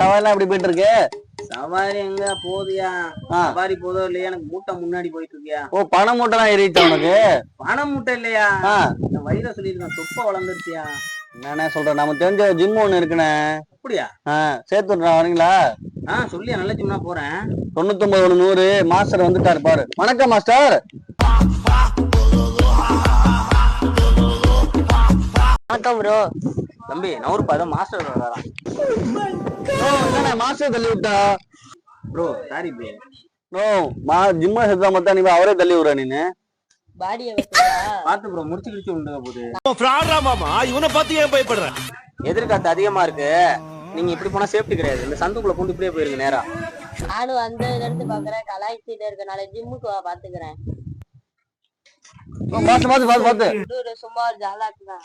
சவாலாம் எப்படி போயிட்டு இருக்கு சவாரி எங்க? போகுதுயா. ஆ. சவாரி போதோ இல்லையா? எனக்கு மூட்டை முன்னாடி போயிட்டு இருக்கியா ஓ பணம் மூட்டைலாம் ஏறிச்சா உனக்கு? பணம் மூட்டை இல்லையா? இந்த வயிற சொல்லியிருக்கேன். தொப்பை வளர்ந்துருச்சியா. என்னண்ணே சொல்றேன் நமக்கு தெரிஞ்ச ஜிம் ஒண்ணு இருக்குண்ணே. அப்படியா? சேர்த்து விட்றேன் வரீங்களா? ஆ சொல்லியா. நல்ல ஜிம்னா போறேன். தொண்ணூத்தொன்பது ஒண்ணு நூறு. மாஸ்டர் வந்துட்டாரு பாரு. வணக்கம் மாஸ்டர். வணக்கம் ப்ரோ தம்பி நூறு பதம் மாஸ்டர் வரான் மாஸ்டர் தள்ளி விட்டா? ப்ரோ சாரி ப்ரோ நோ மா ஜிம்மா சேர்த்தா மொத்தம் நீ அவரே தள்ளி விடுற நீனு. பாடியை பார்த்து ப்ரோ முடிச்சு கிடிச்சு உண்டுக போகுது ஃப்ராடா மாமா. இவனை பார்த்து ஏன் பயப்படுற? எதிர்காத்து அதிகமா இருக்கு. நீங்க இப்படி போனா சேஃப்டி கிடையாது. இந்த சந்துக்குள்ள கொண்டு இப்படியே போயிருங்க நேரா. நானும் அந்த இருந்து பாக்குறேன். கலாய்ச்சிட்டு இருக்கனால ஜிம்முக்கு வா பாத்துக்கிறேன். பார்த்து பார்த்து பார்த்து ஒரு சும்மா ஒரு ஜாலாக்கு தான்.